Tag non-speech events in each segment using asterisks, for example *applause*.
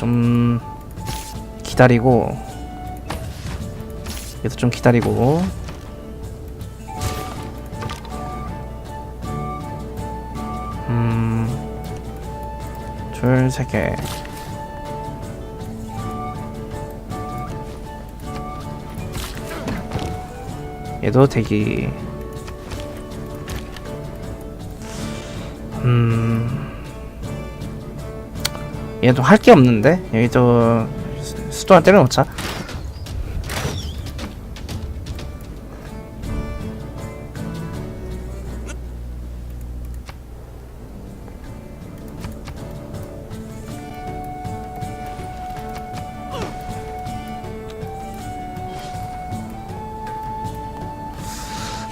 좀 기다리고 얘도 좀 기다리고. 음줄 3개. 얘도 대기. 음. 얘는 좀 할 게 없는데? 여기도 수도나 때려놓자.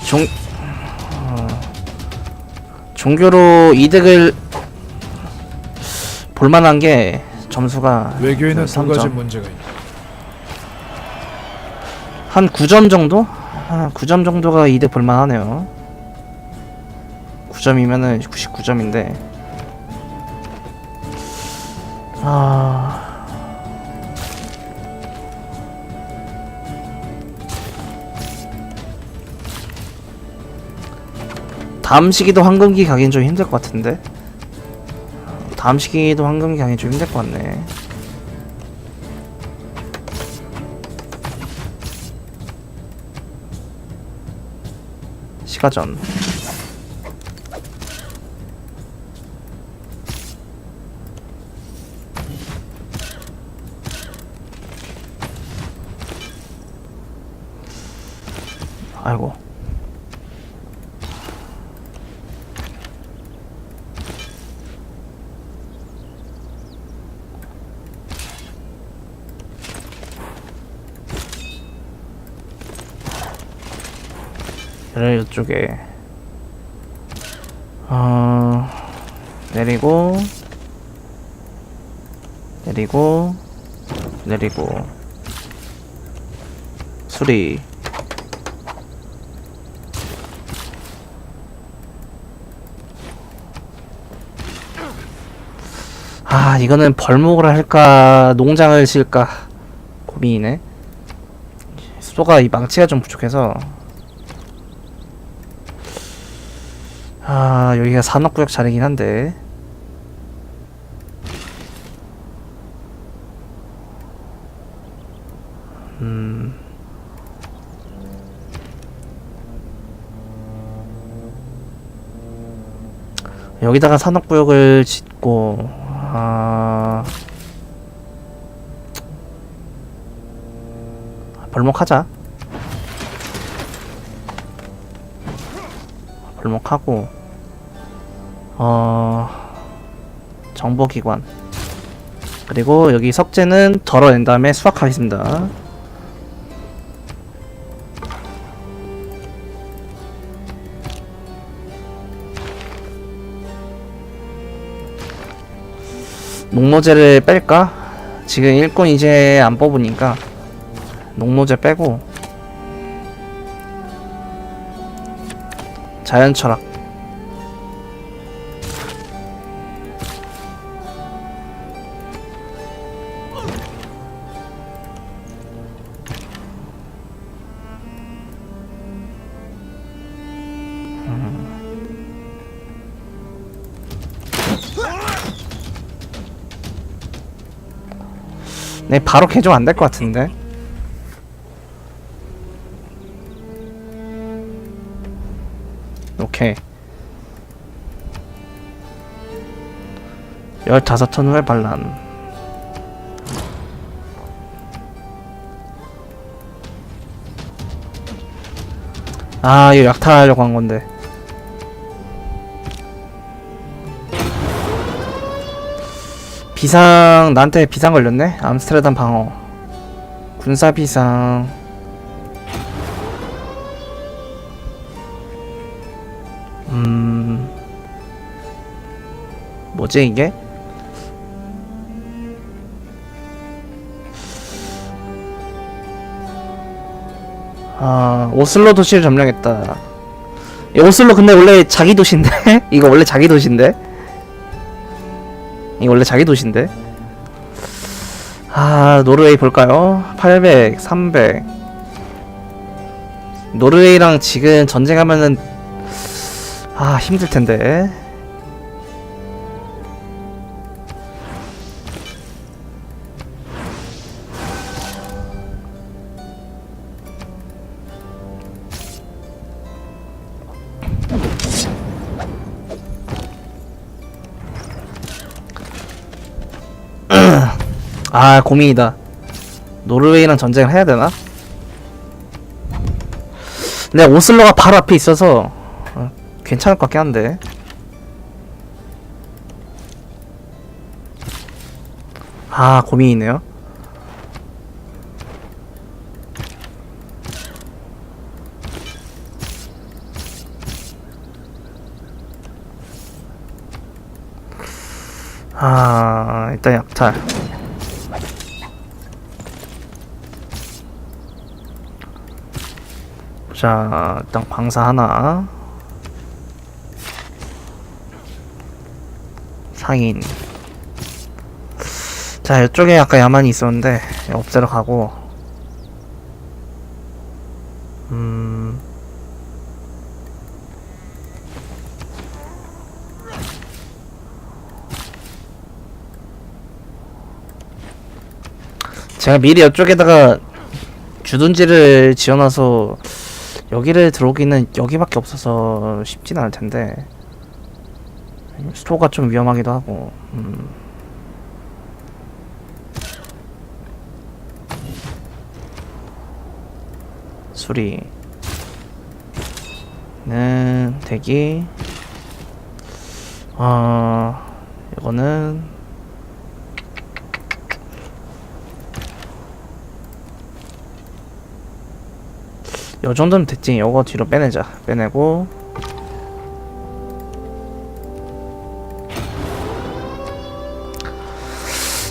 종 어... 종교로 이득을 볼만한 게 점수가 외교에는 네, 그두 삼 가지 문제가 있다. 한 9점 정도? 아, 한 9점 정도가 이득 볼만하네요. 9점이면은 99점인데. 아. 다음 시기도 황금기 가긴 좀 힘들 것 같은데. 다음 시기도 황금경이 좀 힘들 것 같네. 시가전. 얘를 이쪽에 어... 내리고 내리고 내리고. 수리. 아 이거는 벌목을 할까 농장을 실까 고민이네. 수도가 이 망치가 좀 부족해서. 아, 여기가 산업구역 자리긴 한데. 음. 여기다가 산업구역을 짓고 아. 벌목하자. 벌목하고. 어, 정보기관. 그리고 여기 석재는 덜어낸 다음에 수확하겠습니다. 녹노제를 뺄까? 지금 일꾼 이제 안 뽑으니까 녹노제 빼고 자연철학. 네 바로 개조 안 될 것 같은데. 오케이. 15천 후에 반란. 아 이거 약탈하려고 한 건데. 비상 나한테 비상 걸렸네? 암스테르담 방어. 군사 비상. 음. 뭐지 이게? 아 오슬로 도시를 점령했다 야, 오슬로 근데 원래 자기 도시인데? *laughs* 이거 원래 자기 도시인데? 이거 원래 자기 도시인데? 아 노르웨이 볼까요? 800, 300 노르웨이랑 지금 전쟁하면은 아 힘들텐데 고민이다. 노르웨이랑 전쟁을 해야 되나? 근데 오슬로가 바로 앞에 있어서 어, 괜찮을 것 같긴 한데. 아 고민이네요. 아 일단 약탈 자, 일단 방사 하나. 상인. 자, 이쪽에 아까 야만이 있었는데, 없애러 가고. 음. 제가 미리 이쪽에다가 주둔지를 지어놔서 여기를 들어오기는 여기밖에 없어서 쉽진 않을 텐데 스토어가 좀 위험하기도 하고 음. 수리는 대기 어 이거는 요 정도면 됐지. 요거 뒤로 빼내자. 빼내고.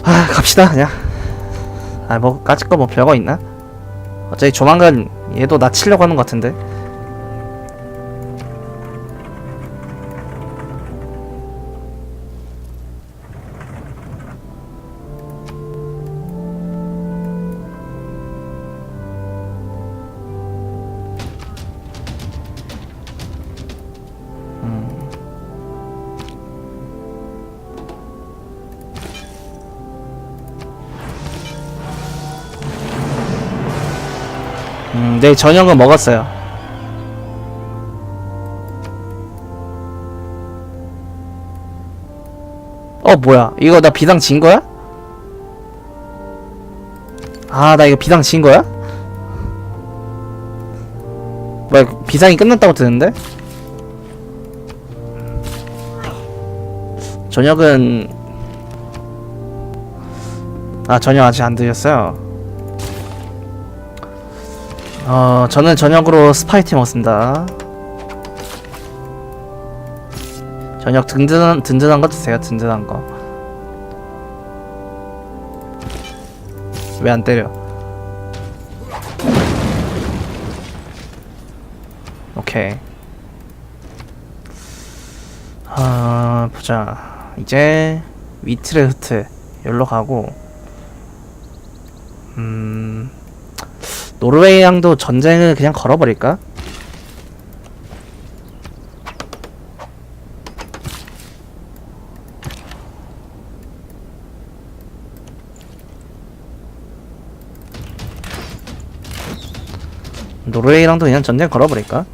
아, 갑시다, 그냥. 아, 뭐, 까짓 거 뭐 별거 있나? 어차피 조만간 얘도 나 치려고 하는 것 같은데. 음, 네, 저녁은 먹었어요. 어, 뭐야. 이거 나 비당 진 거야? 아, 나 이거 비당 진 거야? 뭐야, 비상이 끝났다고 뜨는데? 저녁은 아 저녁 아직 안 드셨어요? 어 저는 저녁으로 스파이티 먹습니다. 저녁 든든한 든든한 거 드세요 든든한 거. 왜 안 때려? 오케이. 아 보자. 이제 위트레흐트 열로 가고. 음 노르웨이랑도 전쟁을 그냥 걸어버릴까? 노르웨이랑도 그냥 전쟁 걸어버릴까?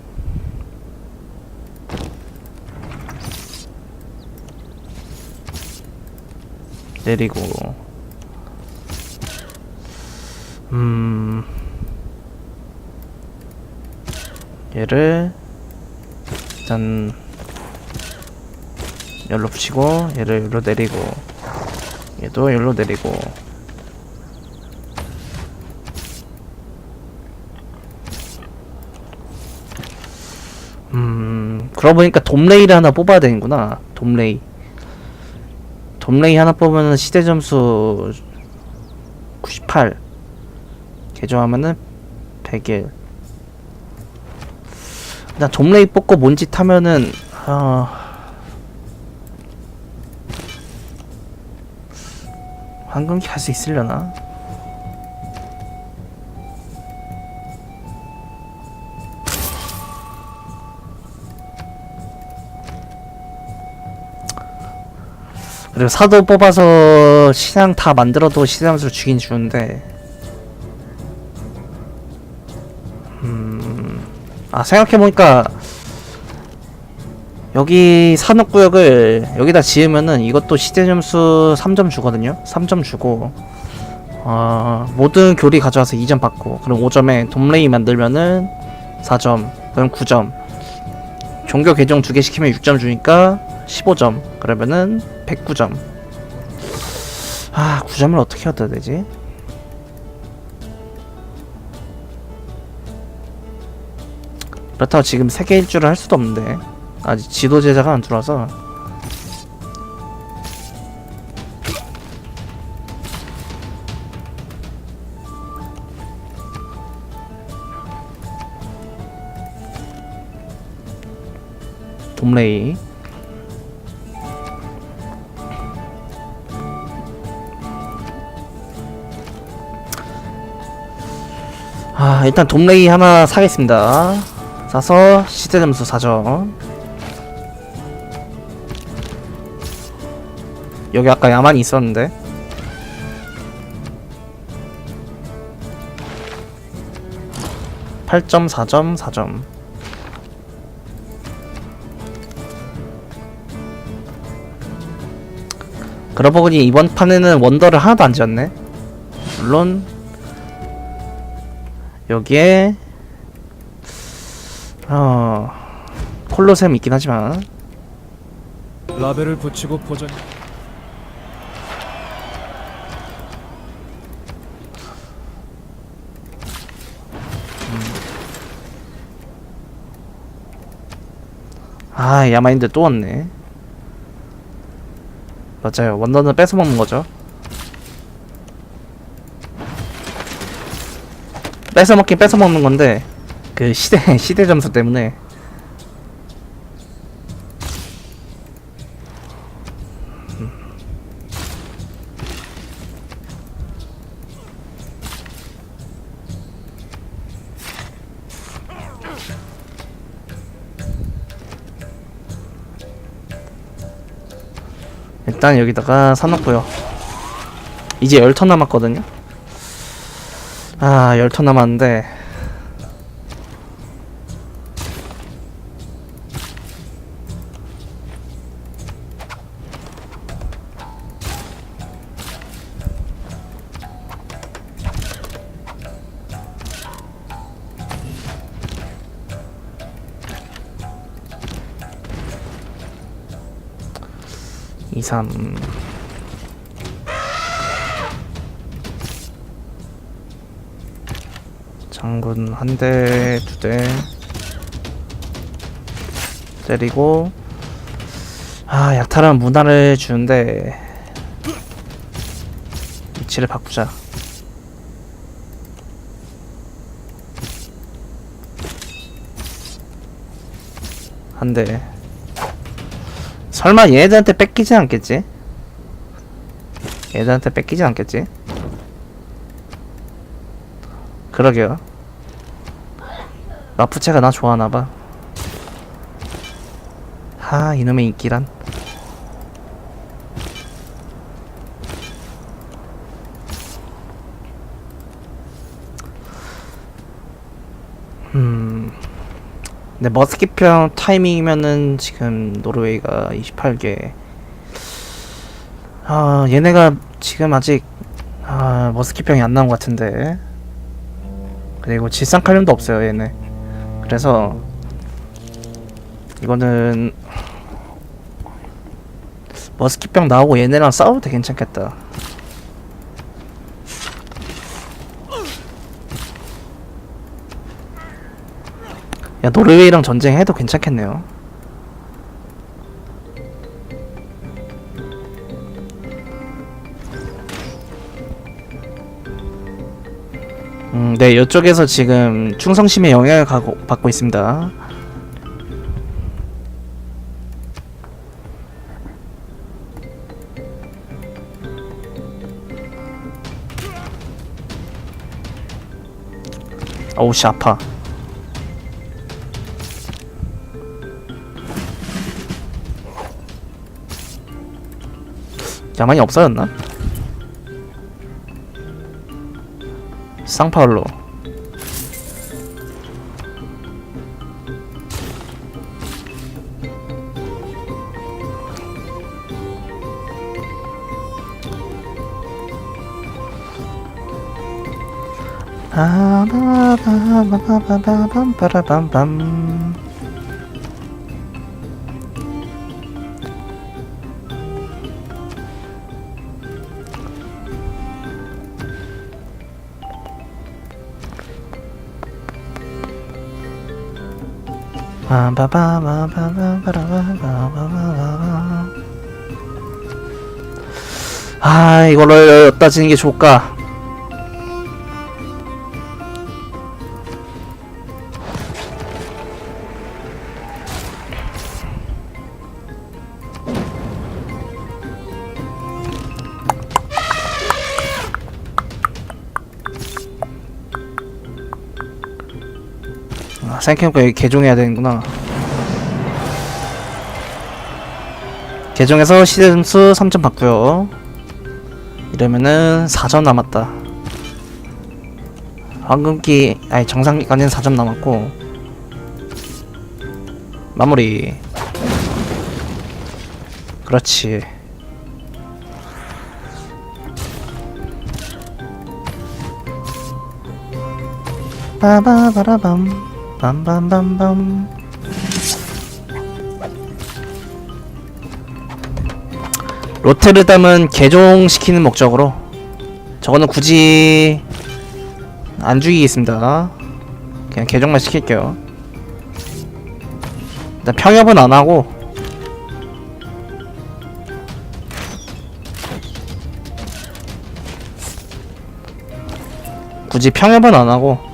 내리고 음 얘를 일단 열로 붙이고 얘를 열로 내리고 얘도 열로 내리고 음 그러고 보니까 돔레이를 하나 뽑아야 되는구나. 돔레이. 돔레이 하나 뽑으면 시대 점수 98 개조하면은 101 일단 돔레이 뽑고 뭔짓 하면은 아. 황금기 갈 수 있으려나? 그리고 사도 뽑아서 시장 다 만들어도 시장수를 주긴 주는데. 음... 아 생각해보니까 여기 산업구역을 여기다 지으면은 이것도 시대점수 3점 주거든요. 3점 주고 어, 모든 교리 가져와서 2점 받고 그럼 5점에 돔레이 만들면은 4점 그럼 9점. 종교 개정 두 개 시키면 6점 주니까 15점. 그러면은 109점. 아 9점을 어떻게 얻어야 되지? 그렇다고 지금 세계 일주를 할 수도 없는데. 아직 지도 제작가 안 들어와서. 돔레이. 아 일단 돔레이 하나 사겠습니다 사서 시대 점수 4점 여기 아까 야만이 있었는데. 팔점 4점 4점. 그러고 보니 이번 판에는 원더를 하나도 안 지었네. 물론 여기에 어 콜로셈 있긴 하지만. 라벨을 붙이고 보전. 아 야마인드 또 왔네. 맞아요. 원더는 뺏어 먹는 거죠. 뺏어 먹긴 뺏어 먹는 건데 그 시대 *laughs* 시대 점수 때문에. 일단 여기다가 사놓고요. 이제 10턴 남았거든요. 아 10턴 남았는데 이삼 장군 한 대, 두 대. 때리고. 아, 약탈한 문화를 주는데. 위치를 바꾸자. 한 대. 설마 얘네들한테 뺏기진 않겠지? 얘들한테 뺏기지 않겠지? 그러게요. 마푸체가 나 좋아하나봐. 하, 이놈의 인기란. 음. 근데 머스키평 타이밍이면은 지금 노르웨이가 28개. 아, 얘네가 지금 아직 아, 머스키평이 안 나온 것 같은데. 그리고 질상 칼륨도 없어요, 얘네. 그래서 이거는 머스키병 나오고 얘네랑 싸워도 괜찮겠다. 야 노르웨이랑 전쟁해도 괜찮겠네요. 음, 네 이쪽에서 지금 충성심의 영향을 가고, 받고 있습니다. 어우씨 아파. 야만이 없어졌나? 쌍파울로 빠바바바바바밤 바바바바 아 이거를 어디다 지는 게 좋을까 생각해보니까 여기 개종해야 되는구나. 개종해서 시즌수 3점 받고요. 이러면은 4점 남았다. 황금기 아니 정상기까지는 4점 남았고. 마무리. 그렇지. 빠바바라밤 빰빰빰빰. 로테르담은 개종시키는 목적으로 저거는 굳이 안 죽이겠습니다. 그냥 개종만 시킬게요. 일단 평협은 안 하고. 굳이 평협은 안 하고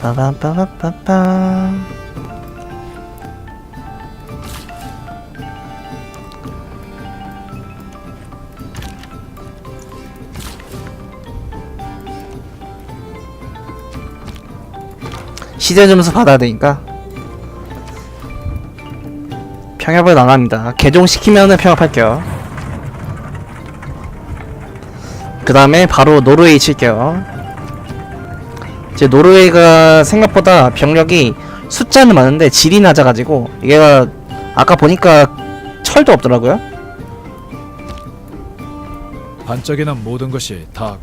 빠밤빠밤빠밤 시대 점수 받아야 되니까 평협은 안 합니다. 개종시키면은 평협할게요. 그 다음에 바로 노르웨이 칠게요. 이제 노르웨이가 생각보다 병력이 숫자는 많은데 질이 낮아가지고 얘가 아까 보니까 철도 없더라고요. 반짝이는 모든 것이 다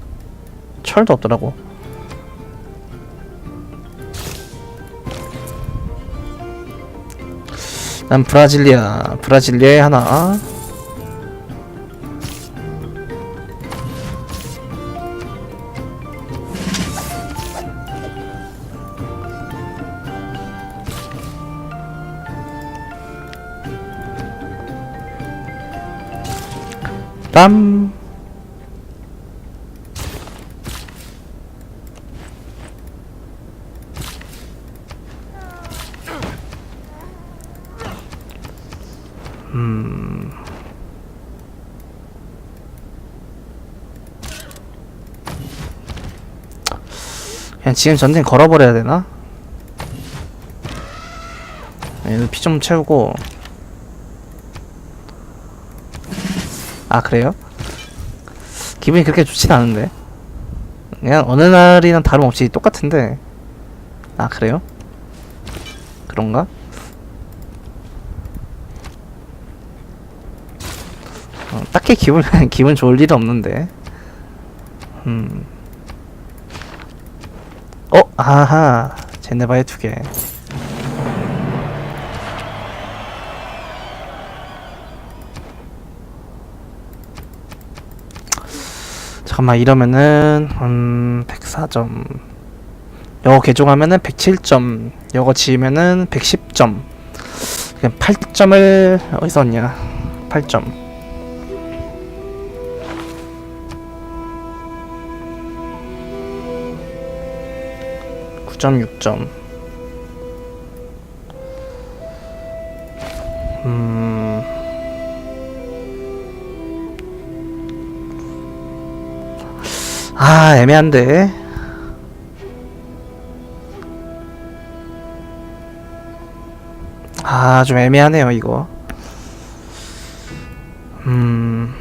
철도 없더라고. 난 브라질리아, 브라질리아에 하나. 땀. 음. 그냥 지금 전쟁 걸어버려야 되나? 얘도 피 좀 채우고 아 그래요? 기분이 그렇게 좋진 않은데 그냥 어느 날이랑 다름없이 똑같은데 아 그래요? 그런가? 어, 딱히 기분 *laughs* 기분 좋을 일은 없는데. 음. 어, 아하. 제네바의 두 개. 잠깐만 이러면은 음 104점. 요거 개종하면은 107점. 요거 지으면은 110점. 그냥 8점을 어디서 얻냐? 8점. 9.6점. 음. 애매한데. 아 좀 애매하네요 이거. 음.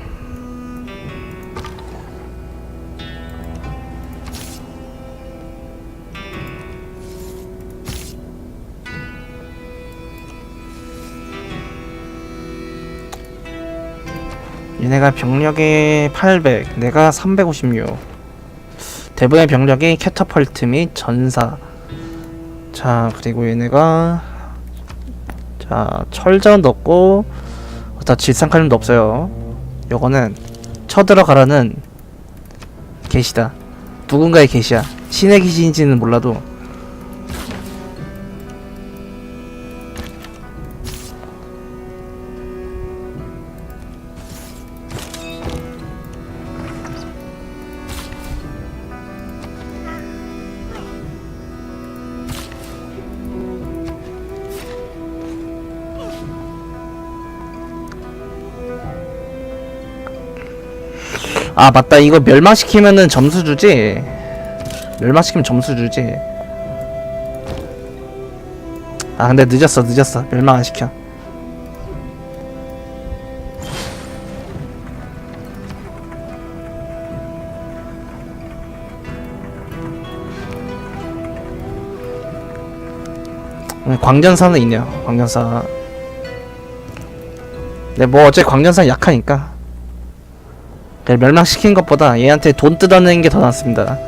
얘네가 병력이 800 내가 356 대부의 병력이 캐터펄트 및 전사. 자 그리고 얘네가 자 철전도 없고 어다 질상칼륨도 없어요. 요거는 쳐들어가라는 계시다. 누군가의 계시야. 신의 계시인지는 몰라도 아 맞다. 이거 멸망시키면은 점수 주지. 멸망시키면 점수 주지. 아 근데 늦었어 늦었어. 멸망 안 시켜. 음, 광전사는 있네요. 광전사 네뭐 어째 광전사 약하니까 멸망시킨 것보다 얘한테 돈 뜯어내는 게 더 낫습니다.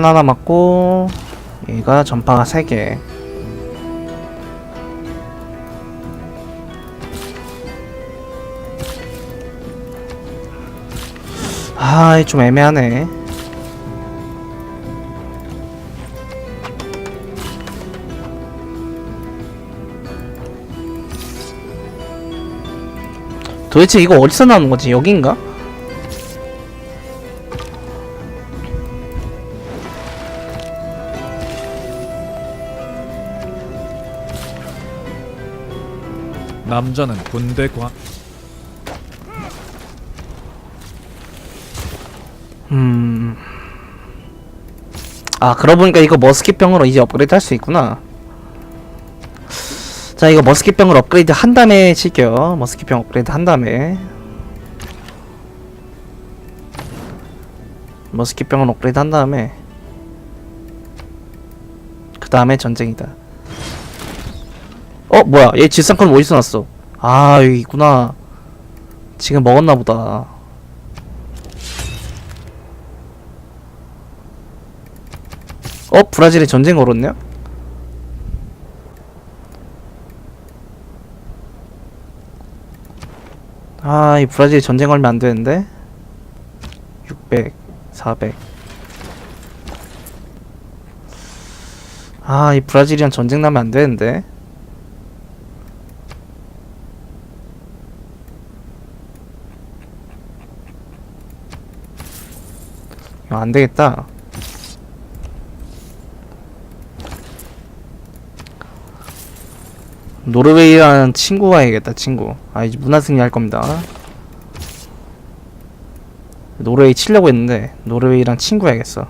하나 남았고, 얘가 전파가 3개. 아, 이좀 애매하네. 도대체 이거 어디서 나오는 거지? 여긴가? 남자는 군대 관 음. 아, 그러고 보니까 이거 머스킷병으로 이제 업그레이드 할 수 있구나. 자, 이거 머스킷병을 업그레이드 한 다음에 칠게요. 머스킷병 업그레이드 한 다음에. 머스킷병을 업그레이드 한 다음에. 그 다음에 전쟁이다. 어, 뭐야. 얘 질상권 어디서 났어? 아, 여기 있구나. 지금 먹었나 보다. 어? 브라질에 전쟁 걸었네요? 아, 이 브라질에 전쟁 걸면 안 되는데? 600, 400. 아, 이 브라질이랑 전쟁 나면 안 되는데? 안 되겠다. 노르웨이랑 친구가 해야겠다 친구. 아 이제 문화승리 할 겁니다. 노르웨이 치려고 했는데 노르웨이랑 친구 해야겠어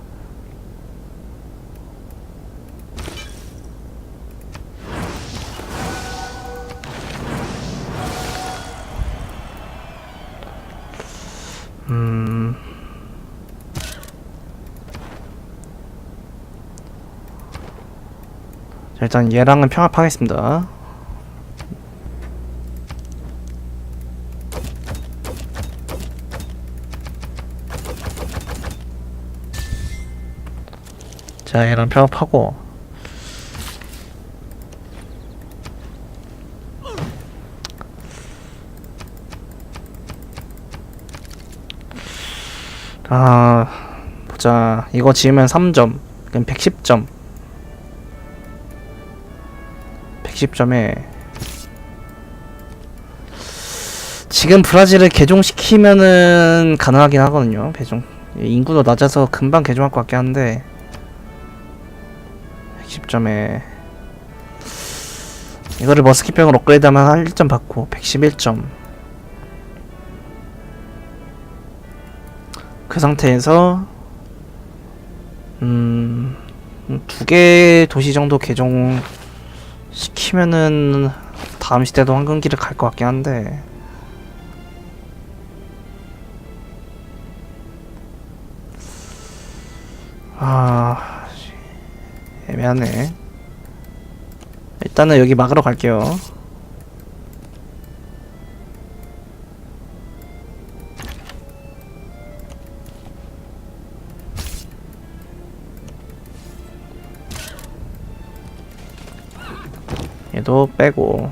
일단 얘랑은 평합하겠습니다. 자 얘랑 평합하고. 아 보자. 이거 지으면 3점 그럼 110점. 110점에 지금 브라질을 개종시키면은 가능하긴 하거든요. 배종. 인구도 낮아서 금방 개종할 것 같긴 한데 110점에 이거를 머스킷병을 업그레이드하면 한 1점 받고 111점. 그 상태에서 음, 두 개 도시 정도 개종 시키면은 다음 시대도 황금기를 갈 것 같긴 한데. 아 애매하네. 일단은 여기 막으러 갈게요 얘도 빼고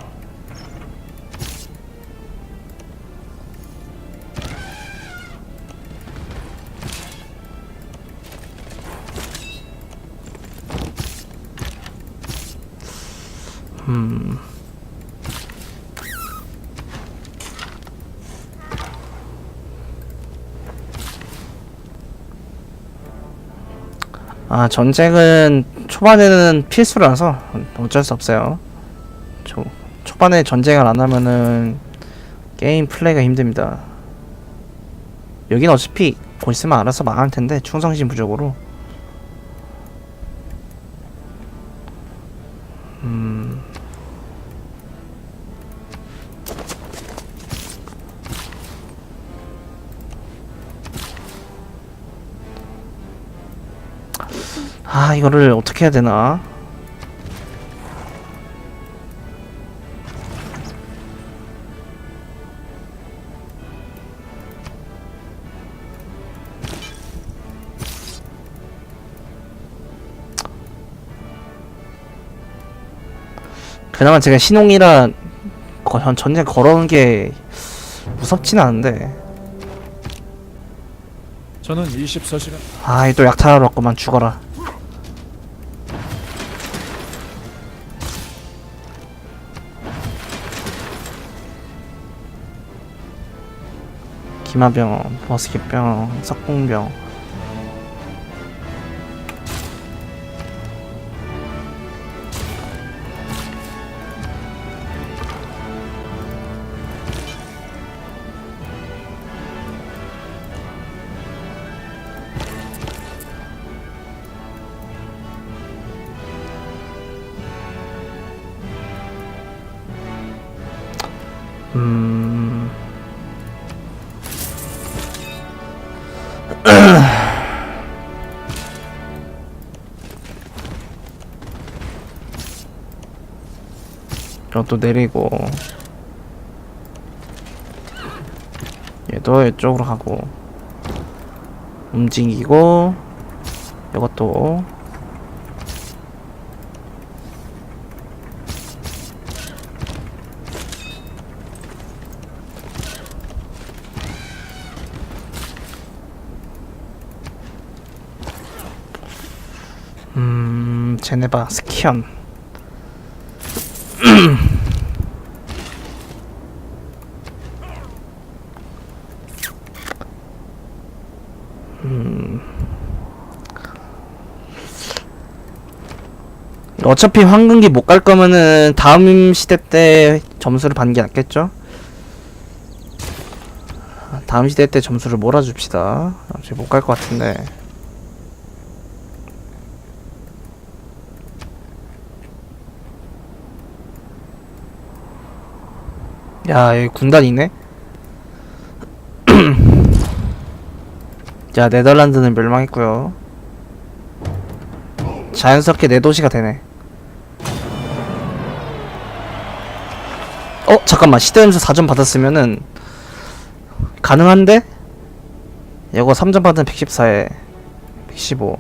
음. 아 전쟁은 초반에는 필수라서 어쩔 수 없어요. 초, 초반에 전쟁을 안 하면은 게임 플레이가 힘듭니다. 여긴 어차피 곧 있으면 알아서 망할 텐데 충성심 부족으로. 음. 아 이거를 어떻게 해야 되나? 그나마 제가 신홍이라 거- 전- 전쟁 걸어오는 게 무섭진 않은데. 저는 24시간. 아이 또 약탈하러 왔구만 죽어라. 기마병, 버스킷병, 석궁병 이것도 내리고. 얘도 이쪽으로 가고. 움직이고. 이것도. 음 제네바 스키언 *clears throat* 어차피 황금기 못 갈 거면은 다음 시대 때 점수를 받는 게 낫겠죠? 다음 시대 때 점수를 몰아줍시다. 어차피 못 갈 것 같은데. 야, 여기 군단이네? *clears throat* 자, 네덜란드는 멸망했고요. 자연스럽게 내 도시가 되네. 어, 잠깐만. 시대점수 4점 받았으면은 가능한데? 이거 3점 받은 114에 115.